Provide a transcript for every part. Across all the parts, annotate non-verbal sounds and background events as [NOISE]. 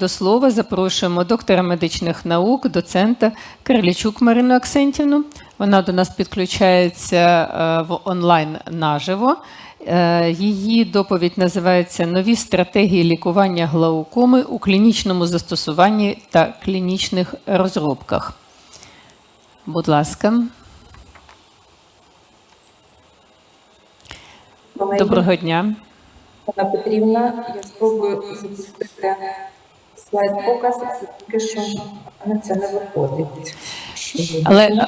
До слова запрошуємо доктора медичних наук, доцента Карлічук Марину Аксентівну. Вона до нас підключається е, в онлайн наживо. Е, Її доповідь називається Нові стратегії лікування глаукоми у клінічному застосуванні та клінічних розробках. Будь ласка, доброго дня. Пана Петрівна, я спробую запустити слайд показ, тільки що на це не виходить. Але,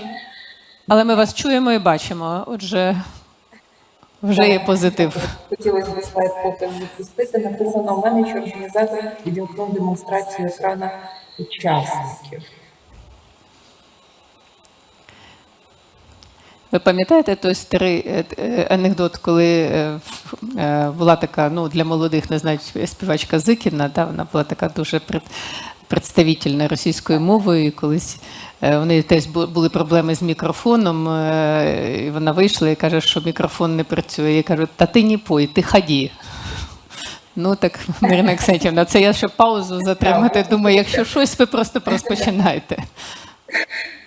але ми вас чуємо і бачимо. Отже, вже є позитив. Хотілося б слайд показ запустити. Написано в мене, що організатор відімкнув демонстрацію екрана учасників. Ви пам'ятаєте той старий е, е, анекдот, коли е, була така, ну для молодих не знаю, співачка Зикіна, да, вона була така дуже пред, представительна російською мовою. І колись у неї теж були проблеми з мікрофоном. І вона вийшла і каже, що мікрофон не працює. І кажуть, та ти не пой, ти ході. Ну так, Марина Ксентівна, це я щоб паузу затримати. Думаю, якщо щось, ви просто розпочинаєте. [LAUGHS]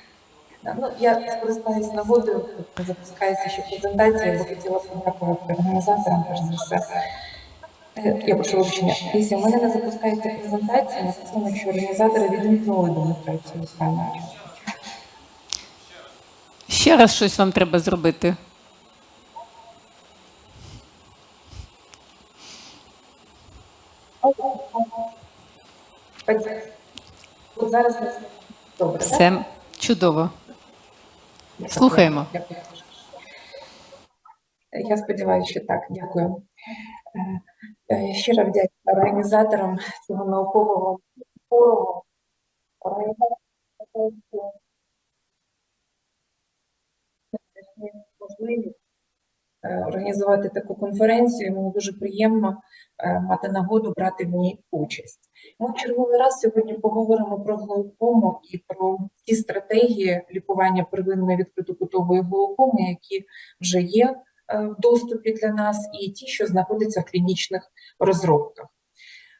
Ну, я скористаюсь нагодою, коли запускається ще презентація, бо хотіла подякувати організаторам, перш за все. Е, Я прошу вибачення. Якщо в мене не запускається презентація, написано, що організатори відімкнули демонстрацію екрану. Ще раз щось вам треба зробити. От зараз добре. так? Все чудово. Слухаємо. Я сподіваюся, що так. Дякую. Е, е, Щиро вдячна організаторам цього наукового форуму. Можливість організувати таку конференцію. Мені дуже приємно е, мати нагоду брати в ній участь. Ми в черговий раз сьогодні поговоримо про глаукому і про ті стратегії лікування первинної відкритокутової глаукоми, які вже є е, в доступі для нас, і ті, що знаходяться в клінічних розробках.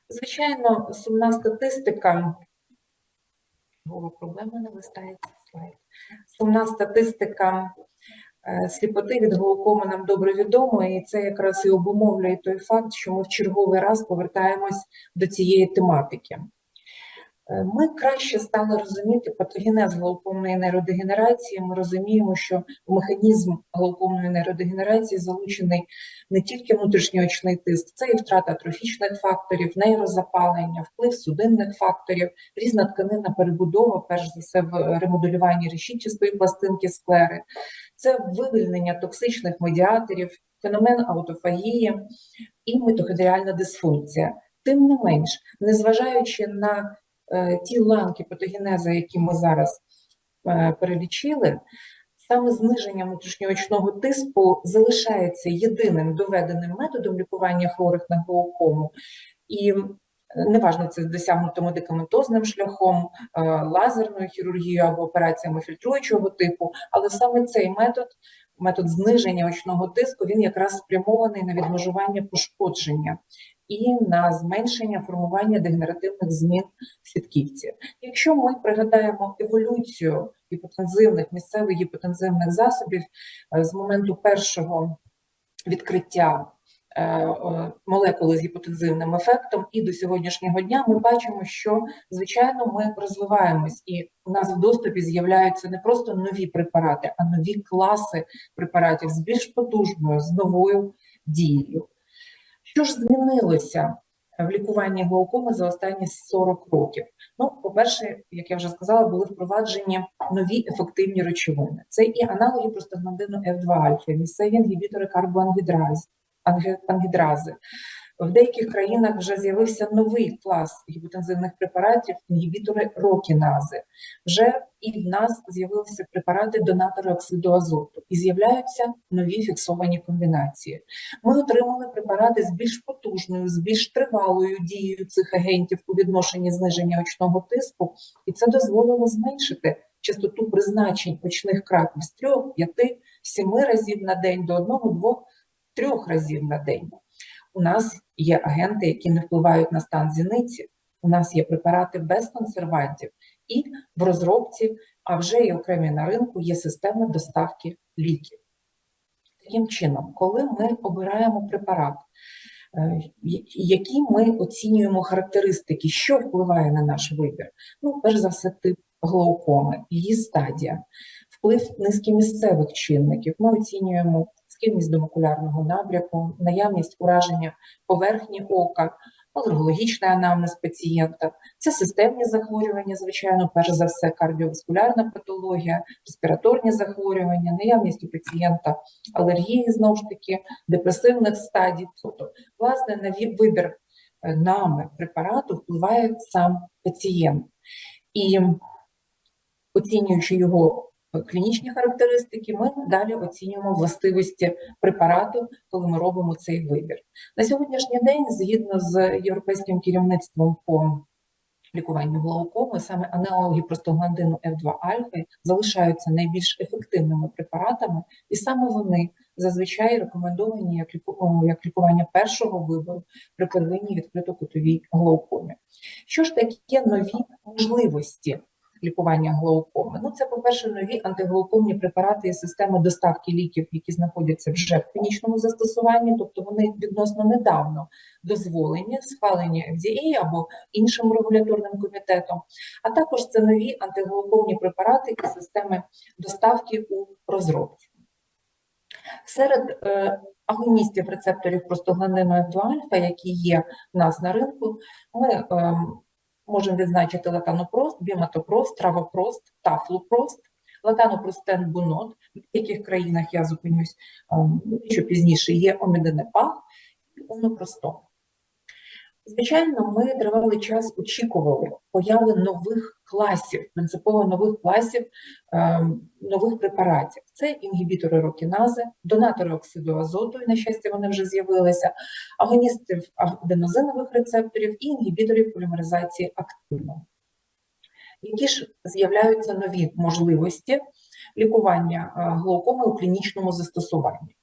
Звичайно, сумна статистика. Голова проблема не листається слайд. Сумна статистика е, сліпоти від глаукоми нам добре відома, і це якраз і обумовлює той факт, що ми в черговий раз повертаємось до цієї тематики. Е, Ми краще стали розуміти патогенез глаукомної нейродегенерації. Ми розуміємо, що механізм глаукомної нейродегенерації залучений не тільки внутрішньоочний тиск, це і втрата трофічних факторів, нейрозапалення, вплив судинних факторів, різна тканинна перебудова, перш за все в ремоделюванні решітчастої пластинки склери, це вивільнення токсичних медіаторів, феномен аутофагії і митохондріальна дисфункція. Тим не менш, незважаючи на е, ті ланки патогенезу, які ми зараз е, перелічили, саме зниження внутрішньоочного тиску залишається єдиним доведеним методом лікування хворих на глаукому. І неважно, це досягнуто медикаментозним шляхом, е, лазерною хірургією або операціями фільтруючого типу, але саме цей метод, метод зниження очного тиску, він якраз спрямований на відмежування пошкодження і на зменшення формування дегенеративних змін в сітківці. Якщо ми пригадаємо еволюцію гіпотензивних місцевих гіпотензивних засобів е, з моменту першого відкриття молекули з гіпотензивним ефектом і до сьогоднішнього дня ми бачимо, що звичайно ми розвиваємось, і у нас в доступі з'являються не просто нові препарати, а нові класи препаратів з більш потужною, з новою дією. Що ж змінилося в лікуванні глаукоми за останні 40 років? Ну, по-перше, як я вже сказала, були впроваджені нові ефективні речовини. Це і аналоги простагландину F2 альфа, місцеві інгібітори карбоангідрази, анги- ангідрази. В деяких країнах вже з'явився новий клас гіпотензивних препаратів, інгібітори рокінази. Вже і в нас з'явилися препарати донатори оксиду азоту, і з'являються нові фіксовані комбінації. Ми отримали препарати з більш потужною, з більш тривалою дією цих агентів у відношенні зниження очного тиску, і це дозволило зменшити частоту призначень очних крапів з 3, 5, 7 разів на день до 1, 2, 3 разів на день. У нас є агенти, які не впливають на стан зіниці, у нас є препарати без консервантів, і в розробці, а вже і окремі на ринку є система доставки ліків. Таким чином, коли ми обираємо препарат, е, які ми оцінюємо характеристики, що впливає на наш вибір? Ну, перш за все, тип глаукоми, її стадія, вплив низькомісцевих чинників. Ми оцінюємо схильність до макулярного набряку, наявність ураження поверхні ока, алергологічний анамнез пацієнта. Це системні захворювання, звичайно, перш за все, кардіоваскулярна патологія, респіраторні захворювання, наявність у пацієнта алергії, знову ж таки, депресивних стадій. Тобто, власне, на вибір е, нами препарату впливає сам пацієнт. І оцінюючи його клінічні характеристики, ми далі оцінюємо властивості препарату, коли ми робимо цей вибір. На сьогоднішній день, згідно з європейським керівництвом по лікуванню глаукоми, саме аналоги простагландину F2 альфа залишаються найбільш ефективними препаратами, і саме вони зазвичай рекомендовані як, ліку- як лікування першого вибору при первинній відкрито-кутовій глаукомі. Що ж таке нові можливості лікування глаукоми? Ну, це, по-перше, нові антиглаукомні препарати і системи доставки ліків, які знаходяться вже в клінічному застосуванні, тобто вони відносно недавно дозволені, схвалені FDA або іншим регуляторним комітетом, а також це нові антиглаукомні препарати і системи доставки у розробці. Серед е, агоністів рецепторів простагландину F2 альфа, які є в нас на ринку, ми ем, можемо відзначити латанопрост, біматопрост, травопрост, тафлопрост, латанопростен бунот. В яких країнах я зупинюсь ем, що пізніше є оміденепа і онопростон. Звичайно, ми тривалий час очікували появи нових класів, принципово нових класів ем, нових препаратів. Це інгібітори рокінази, донатори оксиду азоту, і на щастя, вони вже з'явилися, агоністів аденозинових рецепторів і інгібіторів полімеризації активного. Які ж з'являються нові можливості лікування е, глаукоми у клінічному застосуванні?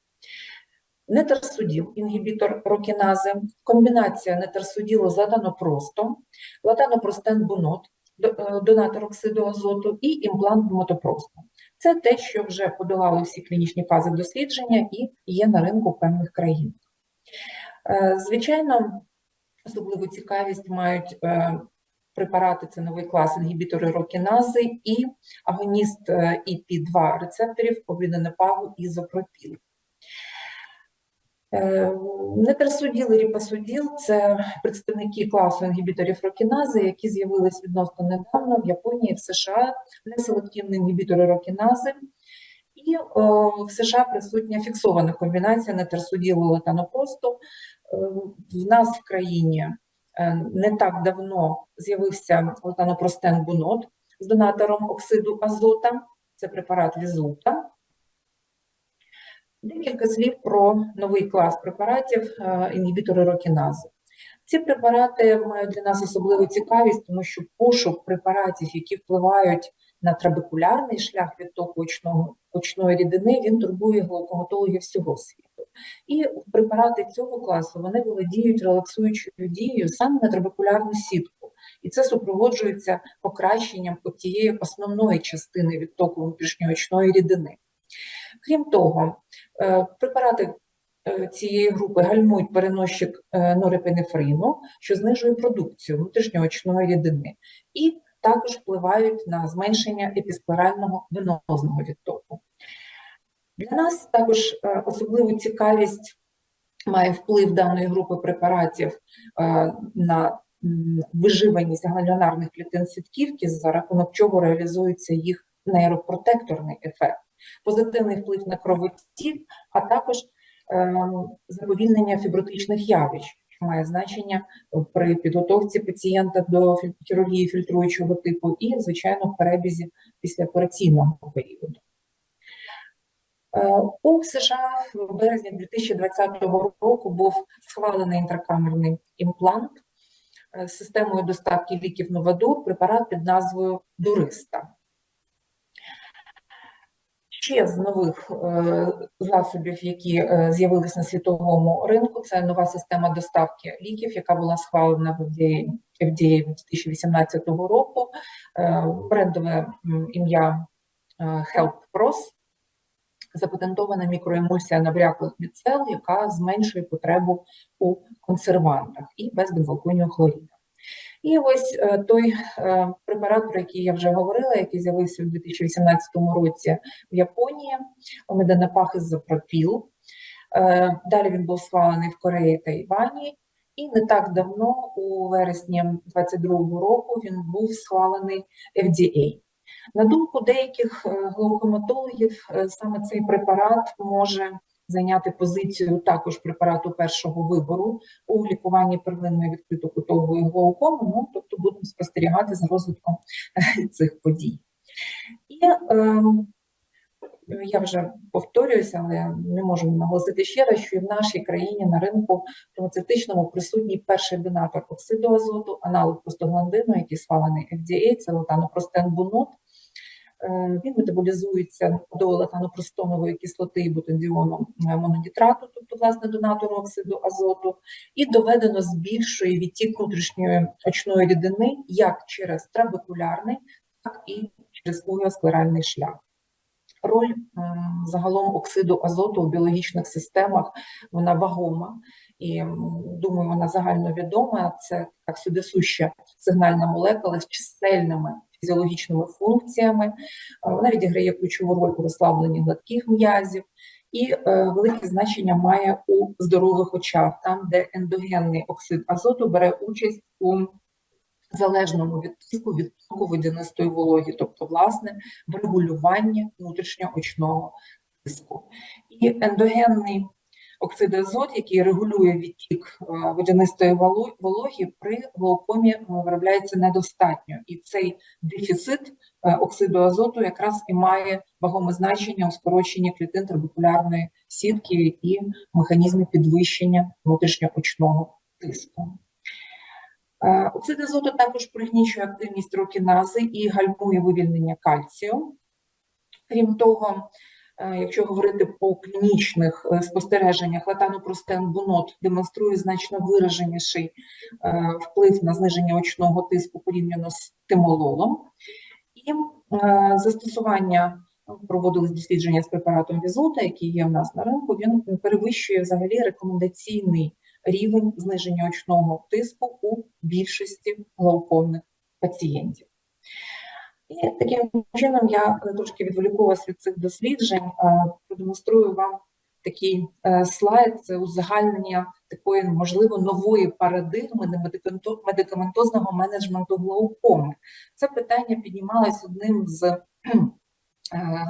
Нетерсуділ, інгібітор рокінази, комбінація нетерсуділу з латанопростом, латанопростен бунот, е, донатор оксиду азоту і імплант мотопросту. Це те, що вже подолало всі клінічні фази дослідження і є на ринку певних країнах. Е, Звичайно, особливу цікавість мають е, препарати, це новий клас інгібітори рокінази і агоніст е, ІП2 рецепторів обіденепагу ізопропіл. Е, Нетерсуділ і ріпасуділ – це представники класу інгібіторів рокінази, які з'явились відносно недавно в Японії, в США, неселективні інгібітори рокінази. І о, в США присутня фіксована комбінація нетерсуділу латанопросту. Е, В нас в країні е, не так давно з'явився латанопростен бунот з донатором оксиду азота, це препарат Візулта. Декілька слів про новий клас препаратів е, інгібітори рокінази. Ці препарати мають для нас особливу цікавість, тому що пошук препаратів, які впливають на трабекулярний шлях відтоку очної рідини, він турбує глаукоmatологів всього світу. І препарати цього класу вони володіють релаксуючою дією саме на трабекулярну сітку. І це супроводжується покращенням тієї основної частини відтоку внутрішньоочної рідини. Крім того, препарати е, цієї групи гальмують переносчик е, норепінефрину, що знижує продукцію внутрішньоочної рідини, і також впливають на зменшення епісклерального венозного відтоку. Для нас також е, особливу цікавість має вплив даної групи препаратів е, на виживаність галіонарних клітин сітківки, за рахунок чого реалізується їх нейропротекторний ефект, позитивний вплив на кровотік, а також ем, заповільнення фібротичних явищ, що має значення при підготовці пацієнта до хірургії фільтруючого типу і, звичайно, в перебізі післяопераційного періоду. Е, У США в березні 2020 року був схвалений інтракамерний імплант е, з системою доставки ліків Новадур, препарат під назвою Дуриста. Ще з нових е, засобів, які е, з'явились на світовому ринку, це нова система доставки ліків, яка була схвалена в FDA, FDA 2018 року. Е, брендове ім'я е, Help Pros, запатентована мікроемульсія набряклих міцел, яка зменшує потребу у консервантах і без бензалконію хлоріду. І ось е, той е, препарат, про який я вже говорила, який з'явився у 2018 році в Японії, меденепахизопропіл. Е, Далі він був схвалений в Кореї та Івані, і не так давно, у вересні 2022 року, він був схвалений FDA. На думку деяких глаукоматологів, е, саме цей препарат може зайняти позицію також препарату першого вибору у лікуванні первинної відкритокутової глаукоми. Ну, тобто будемо спостерігати за розвитком е, цих подій. І е, я вже повторююся, але не можу наголосити ще раз, що і в нашій країні на ринку фармацевтичному присутній перший донатор оксиду азоту, аналог простагландину, який схвалений FDA, це латанопростен бунот. Е, Він метаболізується до латанопростонової кислоти бутандіону е, мононітрату, тобто власне донатору оксиду азоту, і доведено збільшує відтік внутрішньої очної рідини як через трабекулярний, так і через уреосклеральний шлях. Роль загалом оксиду азоту у біологічних системах вона вагома, і думаю, вона загальновідома. Це так сюди суща сигнальна молекула з чисельними фізіологічними функціями. Е, Вона відіграє ключову роль у розслабленні гладких м'язів. І е, велике значення має у здорових очах, там, де ендогенний оксид азоту бере участь у залежному від тиску від водянистої вологи, тобто, власне, в регулюванні внутрішньоочного тиску. І ендогенний оксид азот, який регулює відтік е, водянистої вологи, при глаукомі е, виробляється недостатньо. І цей дефіцит е, оксиду азоту якраз і має вагоме значення у скороченні клітин трабекулярної сітки і механізмі підвищення внутрішньоочного тиску. Оксид азоту також пригнічує активність рокінази і гальмує вивільнення кальцію. Крім того, якщо говорити по клінічних е, спостереженнях, латанопростен бунот демонструє значно вираженіший е, вплив на зниження очного тиску порівняно з тимололом. І е, застосування ну, проводились дослідження з препаратом Візота, який є у нас на ринку, він перевищує взагалі рекомендаційний рівень зниження очного тиску у більшості глаукомних пацієнтів. І таким чином я е, трошки відволіку вас від цих досліджень, е, продемонструю вам такий е, слайд, це узагальнення такої, можливо, нової парадигми медикаментозного менеджменту глаукоми. Це питання піднімалось одним з е,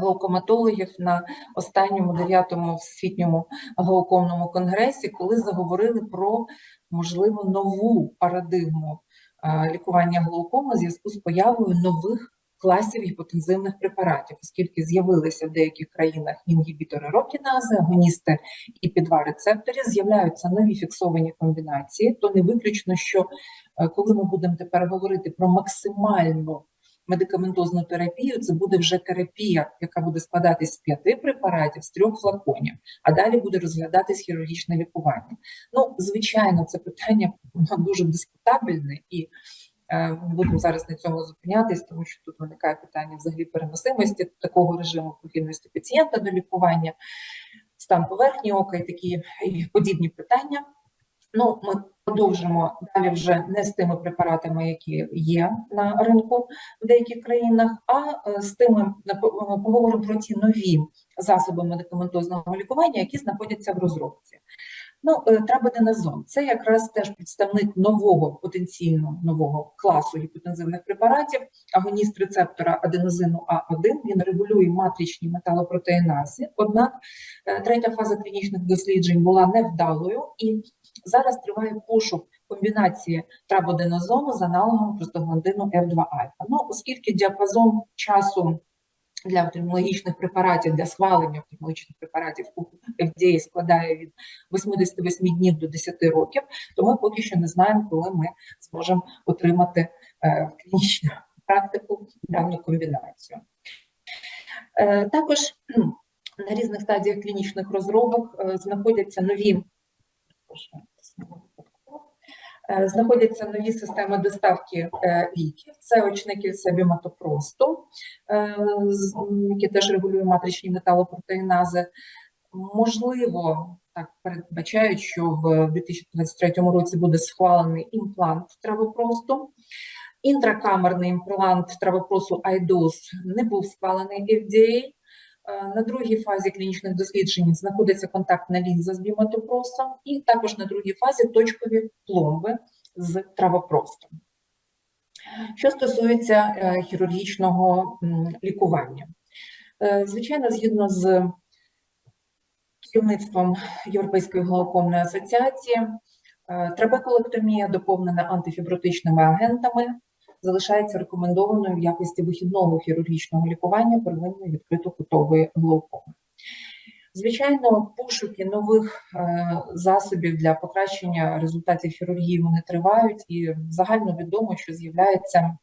глаукоматологів на останньому дев'ятому всесвітньому глаукомному конгресі, коли заговорили про можливо нову парадигму е, лікування глаукоми в зв'язку з появою нових класів гіпотензивних препаратів, оскільки з'явилися в деяких країнах інгібітори рокінази, агоністи і підва рецепторів, з'являються нові фіксовані комбінації, то не виключно, що е, коли ми будемо тепер говорити про максимальну медикаментозну терапію, це буде вже терапія, яка буде складатись з п'яти препаратів, з трьох флаконів, а далі буде розглядатись хірургічне лікування. Ну, звичайно, це питання дуже дискутабельне і будемо зараз на цьому зупинятись, тому що тут виникає питання взагалі переносимості такого режиму прихильності пацієнта до лікування, стан поверхні ока і такі і подібні питання. Ну, ми продовжимо далі вже не з тими препаратами, які є на ринку в деяких країнах, а е, з тими поговоримо про ті нові засоби медикаментозного лікування, які знаходяться в розробці. Ну, е, трабоденазон – це якраз теж представник нового потенційно нового класу гіпотензивних препаратів, агоніст рецептора аденозину А1. Він регулює матричні металопротеїнази. Однак е, третя фаза клінічних досліджень була невдалою, і зараз триває пошук комбінації трабоденазону з аналогом простагландину F2 альфа. Ну, оскільки діапазон часу для офтальмологічних препаратів, для схвалення офтальмологічних препаратів FDA складає від 88 днів до 10 років, то ми поки що не знаємо, коли ми зможемо отримати е, клінічну практику дану комбінацію. Е, Також на різних стадіях клінічних розробок е, знаходяться нові Прошу, знову випадково. Е, знаходяться нові системи доставки е, ліків. Це очне кільце біматопросту, е, яке теж регулює матричні металопротеїнази. Можливо, так передбачають, що в 2023 році буде схвалений імплант травопросту. Інтракамерний імплант травопросу IDOS не був схвалений FDA. Е, На другій фазі клінічних досліджень знаходиться контактна лінза з біматопростом, і також на другій фазі точкові пломби з травопростом. Що стосується е, хірургічного лікування, Е, звичайно, згідно з керівництвом Європейської глаукомної асоціації, трабекулектомія, доповнена антифібротичними агентами, залишається рекомендованою в якості вихідного хірургічного лікування первинної відкритокутової глаукоми. Звичайно, пошуки нових е, засобів для покращення результатів хірургії вони тривають, і загально відомо, що з'являється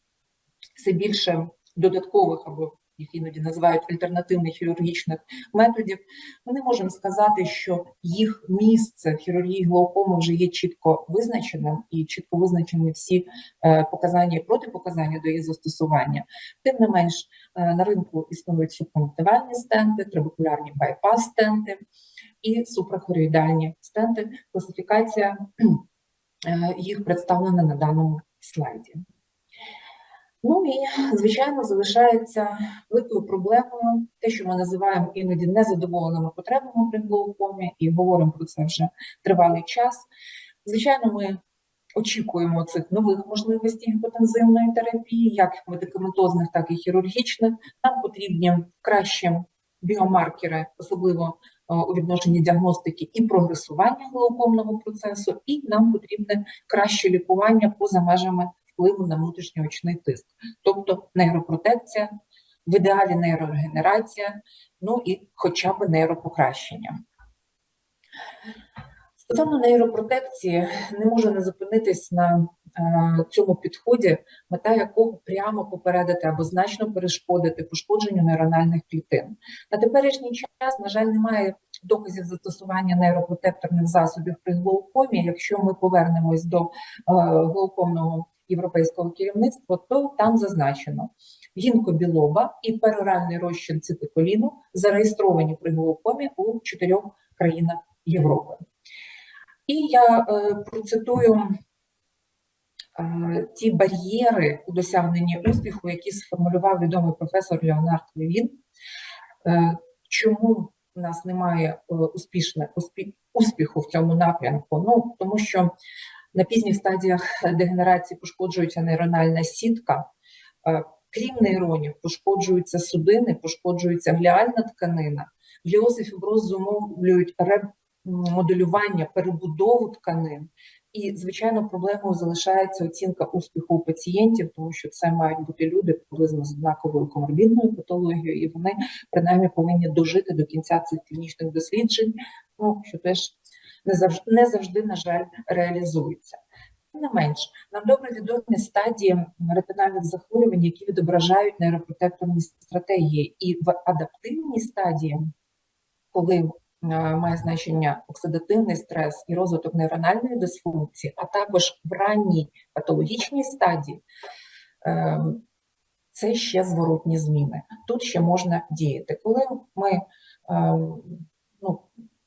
все більше додаткових або їх іноді називають альтернативних хірургічних методів. Ми не можемо сказати, що їх місце в хірургії глаукоми вже є чітко визначеним і чітко визначені всі е, показання і протипоказання до її застосування. Тим не менш, е, на ринку існують субконтинентальні стенти, трабекулярні байпас-стенти і супрахороїдальні стенти. Класифікація е, їх представлена на даному слайді. Ну і, звичайно, залишається великою проблемою те, що ми називаємо іноді незадоволеними потребами при глаукомі, і говоримо про це вже тривалий час. Звичайно, ми очікуємо цих нових можливостей гіпотензивної терапії, як медикаментозних, так і хірургічних. Нам потрібні кращі біомаркери, особливо е, у відношенні діагностики і прогресування глаукомного процесу, і нам потрібне краще лікування поза межами впливу на внутрішньоочний тиск, тобто нейропротекція, в ідеалі нейрорегенерація, ну і хоча б нейропокращення. Стосовно нейропротекції, не можу не зупинитись на е, цьому підході, мета якого прямо попередити або значно перешкодити пошкодженню нейрональних клітин. На теперішній час, на жаль, немає доказів застосування нейропротекторних засобів при глаукомі. Якщо ми повернемось до е, глаукомного європейського керівництва, то там зазначено гінко білоба і пероральний розчин цитиколіну зареєстровані при глаукомі у чотирьох країнах Європи. І я е, процитую е, ті бар'єри у досягненні успіху, які сформулював відомий професор Леонард Левін. Е, чому у нас немає е, успішне, успі, успіху в цьому напрямку? Ну, тому що на пізніх стадіях дегенерації пошкоджується нейрональна сітка. Е, Крім нейронів, пошкоджуються судини, пошкоджується гліальна тканина. Гліоз і фіброз зумовлюють ремоделювання, перебудову тканин. І, звичайно, проблемою залишається оцінка успіху у пацієнтів, тому що це мають бути люди приблизно з однаковою коморбідною патологією, і вони принаймні повинні дожити до кінця цих клінічних досліджень, ну що теж не завжди, не завжди, на жаль, реалізується. Тим не менш, нам добре відомі стадії ретинальних захворювань, які відображають нейропротекторні стратегії, і в адаптивній стадії, коли е, має значення оксидативний стрес і розвиток нейрональної дисфункції, а також в ранній патологічній стадії, е, це ще зворотні зміни. Тут ще можна діяти. Коли ми е,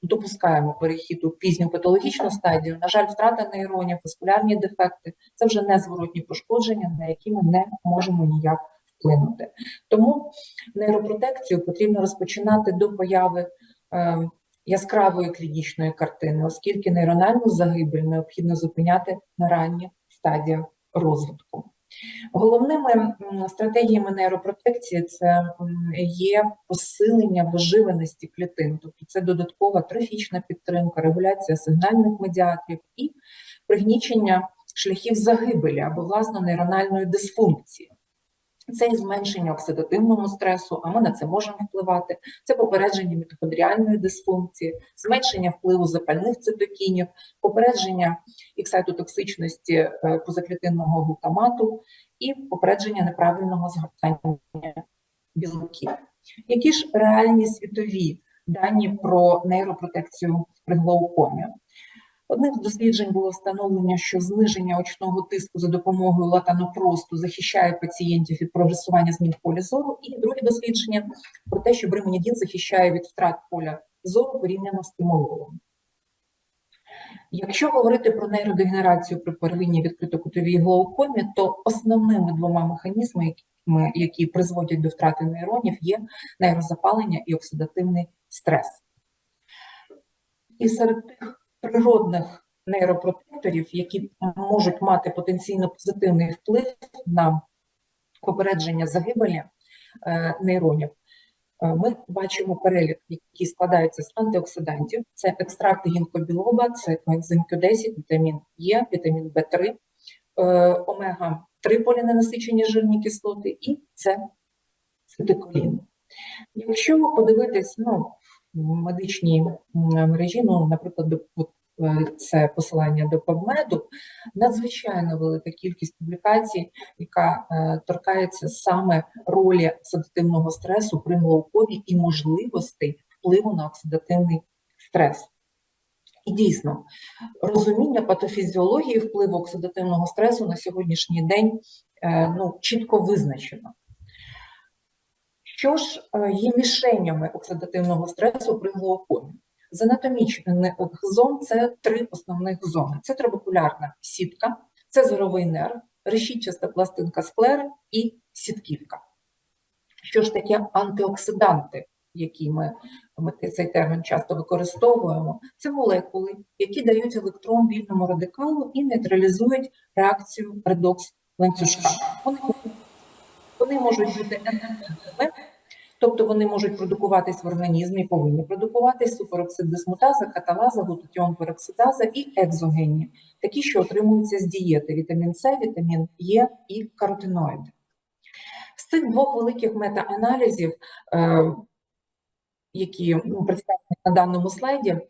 допускаємо перехід у пізню патологічну стадію, на жаль, втрата нейронів, васкулярні дефекти це вже незворотні пошкодження, на які ми не можемо ніяк вплинути. Тому нейропротекцію потрібно розпочинати до появи е, яскравої клінічної картини, оскільки нейрональну загибель необхідно зупиняти на ранніх стадіях розвитку. Головними стратегіями нейропротекції це є посилення виживаності клітин, тобто це додаткова трофічна підтримка, регуляція сигнальних медіаторів і пригнічення шляхів загибелі або власне нейрональної дисфункції. Це і зменшення оксидативного стресу, а ми на це можемо впливати. Це попередження мітохондріальної дисфункції, зменшення впливу запальних цитокінів, попередження ексайтотоксичності е, позаклітинного глутамату і попередження неправильного згортання білків. Які ж реальні світові дані про нейропротекцію при глаукомі? Одним з досліджень було встановлення, що зниження очного тиску за допомогою латанопросту захищає пацієнтів від прогресування змін в полі зору. І друге дослідження про те, що бримонідін захищає від втрат поля зору порівняно з тимололом. Якщо говорити про нейродегенерацію при первинній відкритокутовій глаукомі, то основними двома механізмами, які призводять до втрати нейронів, є нейрозапалення і оксидативний стрес. І серед тих природних нейропротекторів, які можуть мати потенційно позитивний вплив на попередження загибелі е, нейронів, е, ми бачимо перелік, який складається з антиоксидантів. Це екстракти гінкобілоба, це коензим Q10, вітамін Е, вітамін В3, омега-3 поліненасичені жирні кислоти і це цитиколін. Якщо подивитись, ну, медичній мережі, ну, наприклад, е, це посилання до PubMed, надзвичайно велика кількість публікацій, яка е, торкається саме ролі оксидативного стресу при глаукомі і можливостей впливу на оксидативний стрес. І дійсно, розуміння патофізіології впливу оксидативного стресу на сьогоднішній день е, ну, чітко визначено. Що ж е, є мішенями оксидативного стресу при глаукомі? З анатомічних зон це три основних зони: це трабекулярна сітка, це зоровий нерв, решітчаста пластинка склери і сітківка. Що ж таке антиоксиданти, які ми, ми цей термін часто використовуємо? Це молекули, які дають електрон вільному радикалу і нейтралізують реакцію редокс ланцюжка. Вони, вони можуть бути енергійними, Тобто вони можуть продукуватись в організмі, повинні продукуватись супероксид дисмутаза, каталаза, глутатіон пероксидаза і екзогенні, такі, що отримуються з дієти: вітамін С, вітамін Е і каротиноїди. З цих двох великих метааналізів, е, які ну, представлені на даному слайді, е,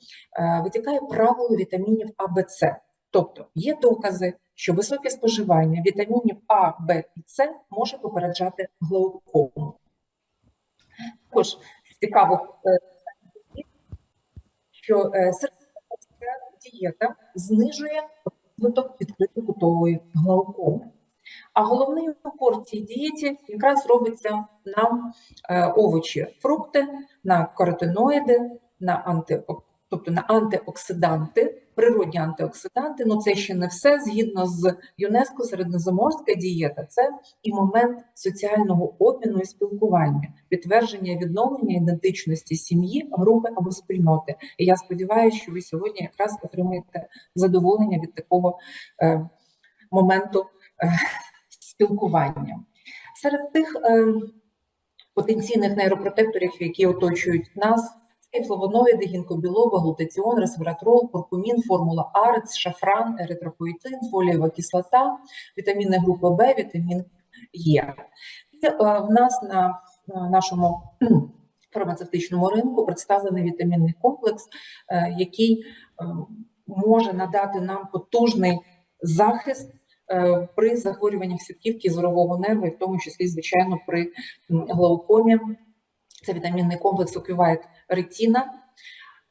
витікає правило вітамінів А, Б, С. Тобто є докази, що високе споживання вітамінів А, Б і С може попереджати глаукому. Також з цікавих е, що е, середньостатистична дієта знижує розвиток відкритокутової глаукоми. А головний упор цій дієті якраз робиться на е, овочі, фрукти, на каротиноїди, на анти, тобто на антиоксиданти, природні антиоксиданти. Ну це ще не все. Згідно з ЮНЕСКО, середньозаморська дієта це і момент соціального обміну і спілкування, підтвердження відновлення ідентичності сім'ї, групи або спільноти. І я сподіваюся, що ви сьогодні якраз отримаєте задоволення від такого е, моменту е, спілкування. Серед тих е, потенційних нейропротекторів, які оточують нас, флавоноїди, гінкобілоба, глутаціон, ресвератрол, куркумін, формула АРЦ, шафран, еритропоетин, фолієва кислота, вітаміни групи В, вітамін Е. І е, в нас на на нашому [CLEARS THROAT] фармацевтичному ринку представлений вітамінний комплекс, е, який може надати нам потужний захист при захворюваннях сітківки зорового нерву, і в тому числі, звичайно, при глаукомі. Це вітамінний комплекс Ocuvite Retina,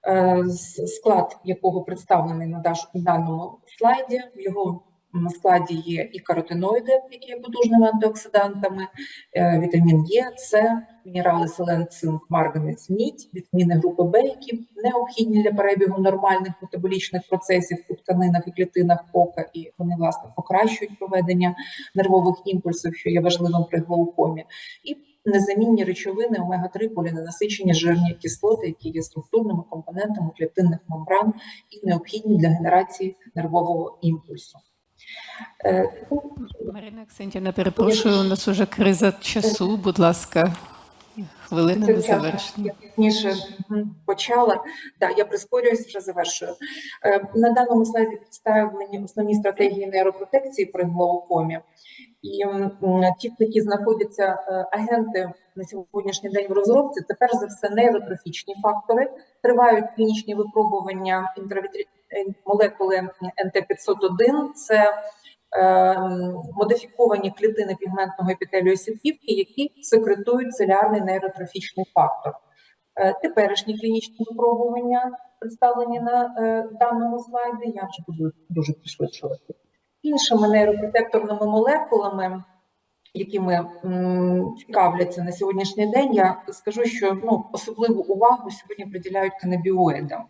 е, склад якого представлений на даному слайді. В його складі є і каротиноїди, які є потужними антиоксидантами, е, вітамін Е, С, мінерали селен, цинк, марганець, мідь, вітаміни групи Б, які необхідні для перебігу нормальних метаболічних процесів у тканинах і клітинах ока, і вони власне покращують проведення нервових імпульсів, що є важливим при глаукомі. І незамінні речовини омега-3 поліненасичені жирні кислоти, які є структурними компонентами клітинних мембран і необхідні для генерації нервового імпульсу. Е, Марина Аксентівна, перепрошую, у нас уже криза часу. Будь ласка, хвилина Це до завершення. Я пізніше почала. Да, я прискорююсь, вже завершую. Е, На даному слайді представлені основні стратегії нейропротекції при глаукомі. І ті, які знаходяться е, агенти на сьогоднішній день в розробці, це перш за все нейротрофічні фактори. Тривають клінічні випробування інтравітрі... е, молекули НТ-501. Це ем, модифіковані клітини пігментного епітелію сітківки, які секретують целярний нейротрофічний фактор. Е, Теперішні клінічні випробування представлені на е, даному слайді. Я вже буду дуже пришвидшувати. Іншими нейропротекторними молекулами, якими цікавляться на сьогоднішній день, я скажу, що ну, особливу увагу сьогодні приділяють канабіоїдам.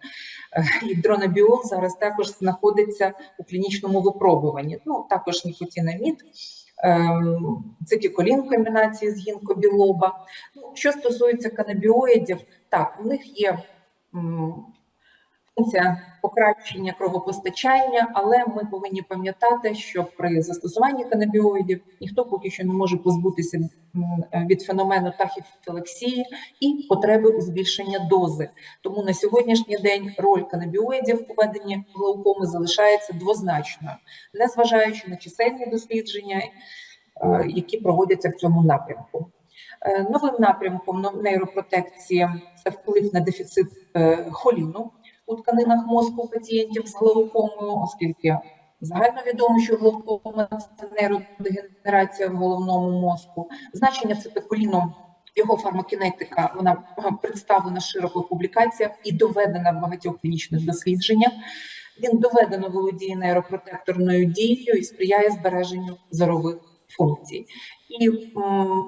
Е, І дронабіол зараз також знаходиться у клінічному випробуванні. Ну, також нікотинамід, ем, цитіколін в комбінації з гінкобілоба. Ну, що стосується канабіоїдів, так, у них є покращення кровопостачання, але ми повинні пам'ятати, що при застосуванні канабіоїдів ніхто поки що не може позбутися від феномену тахіфілексії і потреби у збільшення дози. Тому на сьогоднішній день роль канабіоїдів у веденні глаукоми залишається двозначною, незважаючи на чисельні дослідження, е, які проводяться в цьому напрямку. Е, Новим напрямком нейропротекції це вплив на дефіцит е, холіну у тканинах мозку пацієнтів з глаукомою, оскільки загально відомо, що глаукома це нейродегенерація в головному мозку. Значення цитоколіну, його фармакінетика, вона представлена широко в публікаціях і доведена в багатьох клінічних дослідженнях. Він доведено володіє нейропротекторною дією і сприяє збереженню зорових функцій. І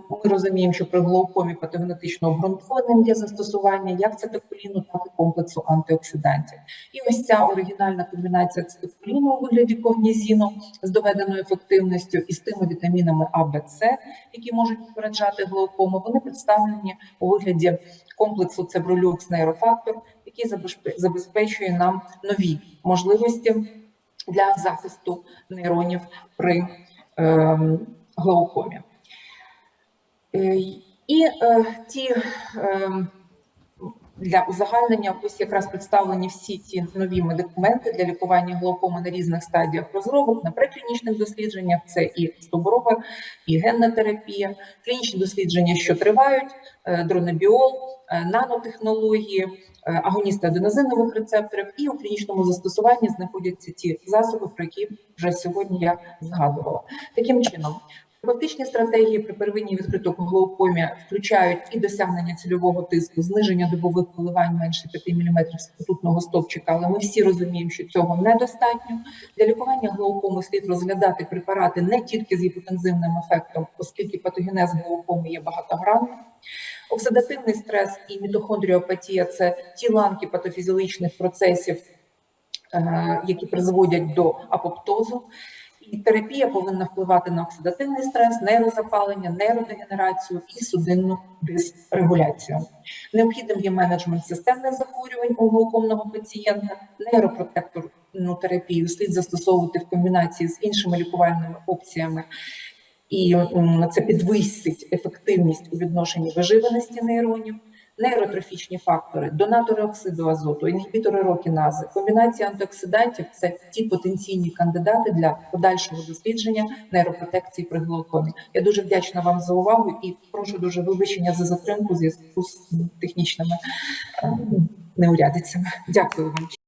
ми розуміємо, що при глаукомі патогенетично обґрунтованим є застосування як цитоколіну, так і комплексу антиоксидантів. І ось ця оригінальна комбінація цитоколіну у вигляді когнізіну з доведеною ефективністю і з тими вітамінами А, Б, С, які можуть попереджати глаукому, вони представлені у вигляді комплексу Цебролюкс нейрофактор, який забезпе- забезпечує нам нові можливості для захисту нейронів при ем, глаукомі. Е, І е, ті ем, для узагальнення, ось якраз представлені всі ті нові медикаменти для лікування глаукоми на різних стадіях розробок, на преклінічних дослідженнях. Це і стоборова, і генна терапія, клінічні дослідження, що тривають, е, дронабіол, е, нанотехнології, е, агоністи аденозинових рецепторів, і у клінічному застосуванні знаходяться ті засоби, про які вже сьогодні я згадувала. Таким чином, Фактичні стратегії при первинній відкритому глаукомі включають і досягнення цільового тиску, зниження добових коливань менше 5 мм статутного стовпчика, але ми всі розуміємо, що цього недостатньо. Для лікування глаукоми слід розглядати препарати не тільки з гіпотензивним ефектом, оскільки патогенез глаукоми є багатогранним. Оксидативний стрес і мітохондріопатія це ті ланки патофізіологічних процесів, е, які призводять до апоптозу. І терапія повинна впливати на оксидативний стрес, нейрозапалення, нейродегенерацію і судинну дисрегуляцію. Необхідним є менеджмент системних захворювань у глаукомного пацієнта, нейропротекторну терапію слід застосовувати в комбінації з іншими лікувальними опціями. І це підвисить ефективність у відношенні виживаності нейронів, нейротрофічні фактори, донатори оксиду азоту, інгібітори рокінази, комбінація антиоксидантів це ті потенційні кандидати для подальшого дослідження нейропротекції при глаукомі. Я дуже вдячна вам за увагу і прошу дуже вибачення за затримку зв'язку з технічними е, неурядицями. Дякую вам.